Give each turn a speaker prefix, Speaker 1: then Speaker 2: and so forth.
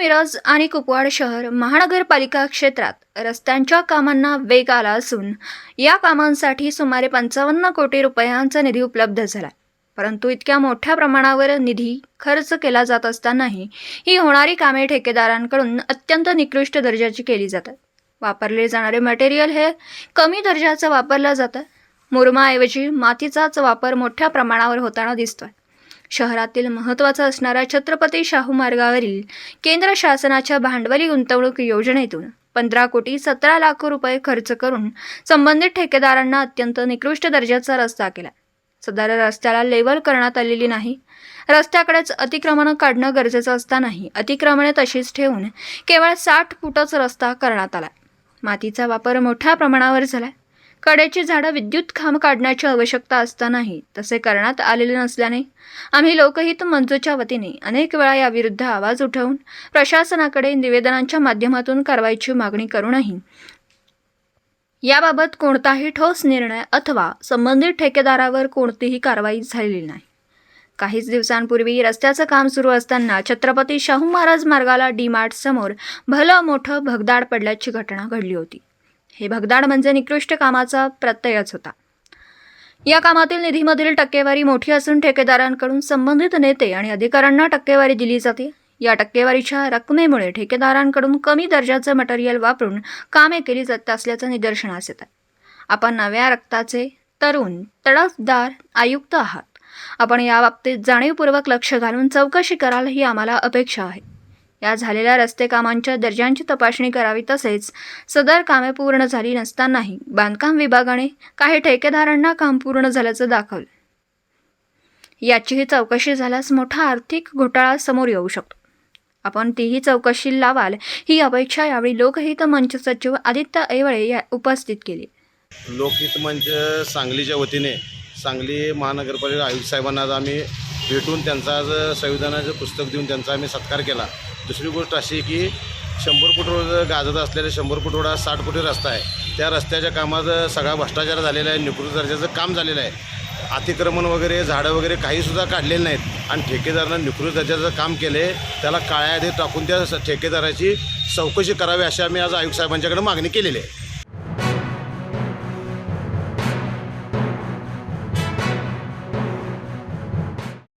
Speaker 1: मिरज आणि कुपवाड शहर महानगरपालिका क्षेत्रात रस्त्यांच्या कामांना वेग आला असून या कामांसाठी सुमारे पंचावन्न कोटी रुपयांचा निधी उपलब्ध झाला. परंतु इतक्या मोठ्या प्रमाणावर निधी खर्च केला जात असतानाही ही होणारी कामे ठेकेदारांकडून अत्यंत निकृष्ट दर्जाची केली जातात. वापरले जाणारे मटेरियल हे कमी दर्जाचं वापरलं जातं. मुरमाऐवजी मातीचाच वापर मोठ्या प्रमाणावर होताना दिसतोय. शहरातील महत्त्वाचा असणाऱ्या छत्रपती शाहू मार्गावरील केंद्र शासनाच्या भांडवली गुंतवणूक योजनेतून पंधरा कोटी सतरा लाख रुपये खर्च करून संबंधित ठेकेदारांना अत्यंत निकृष्ट दर्जाचा रस्ता केला. सदर रस्त्याला लेवल करण्यात आलेली नाही. रस्त्याकडेच अतिक्रमणं काढणं गरजेचं असतानाही अतिक्रमणे तशीच ठेवून केवळ साठ फुटच रस्ता करण्यात आला. मातीचा वापर मोठ्या प्रमाणावर झाला. कडेची झाडं विद्युत खांब काढण्याची आवश्यकता असतानाही तसे करण्यात आलेले नसल्याने आम्ही लोकहित मंचच्या वतीने अनेक वेळा याविरुद्ध आवाज उठवून प्रशासनाकडे निवेदनांच्या माध्यमातून कारवाईची मागणी करूनही याबाबत कोणताही ठोस निर्णय अथवा संबंधित ठेकेदारावर कोणतीही कारवाई झालेली नाही. काहीच दिवसांपूर्वी रस्त्याचं काम सुरू असताना छत्रपती शाहू महाराज मार्गाला डी मार्ट समोर भलं मोठं भगदाड पडल्याची घटना घडली होती. हे भगदाड म्हणजे निकृष्ट कामाचा प्रत्ययच होता. या कामातील निधीमधील टक्केवारी मोठी असून ठेकेदारांकडून संबंधित नेते आणि अधिकाऱ्यांना टक्केवारी दिली जाते. या टक्केवारीच्या रकमेमुळे ठेकेदारांकडून कमी दर्जाचं मटेरियल वापरून कामे केली जात असल्याचं निदर्शनास येतं आपण नव्या रक्ताचे तरुण तडफदार आयुक्त आहात. आपण याबाबतीत जाणीवपूर्वक लक्ष घालून चौकशी कराल ही आम्हाला अपेक्षा आहे. या झालेल्या रस्ते कामांच्या दर्जांची तपासणी करावी तसेच सदर कामे पूर्ण झाली नसतानाही बांधकाम विभागाने काही ठेकेदारांना काम पूर्ण झाल्याचं दाखवलं. याचीही चौकशी झाल्यास मोठा आर्थिक घोटाळा समोर येऊ शकतो. आपण तीही चौकशी लावाल ही अपेक्षा यावेळी लोकहित मंच सचिव आदित्य ऐवळे या उपस्थित केली.
Speaker 2: लोकहित मंच सांगलीच्या वतीने सांगली महानगरपालिका आयुक्त साहेबांना आम्ही भेटून त्यांचा संविधानाचं पुस्तक देऊन त्यांचा आम्ही सत्कार केला. दुसरी गोष्ट अशी की शंभर फूट रोड गाजत असलेले शंभर फूट रोड हा साठ फुटी रस्ता आहे. त्या रस्त्याच्या कामात सगळा भ्रष्टाचार झालेला आहे निकृष्ट दर्जाचं काम झालेलं आहे. अतिक्रमण वगैरे झाडं वगैरे काहीसुद्धा काढलेले नाहीत. आणि ठेकेदारानं निकृष्ट दर्जाचं काम केले त्याला काळ्या यादीत टाकून त्या ठेकेदाराची चौकशी करावी अशी आम्ही आज आयुक्त साहेबांच्याकडे मागणी केलेली आहे.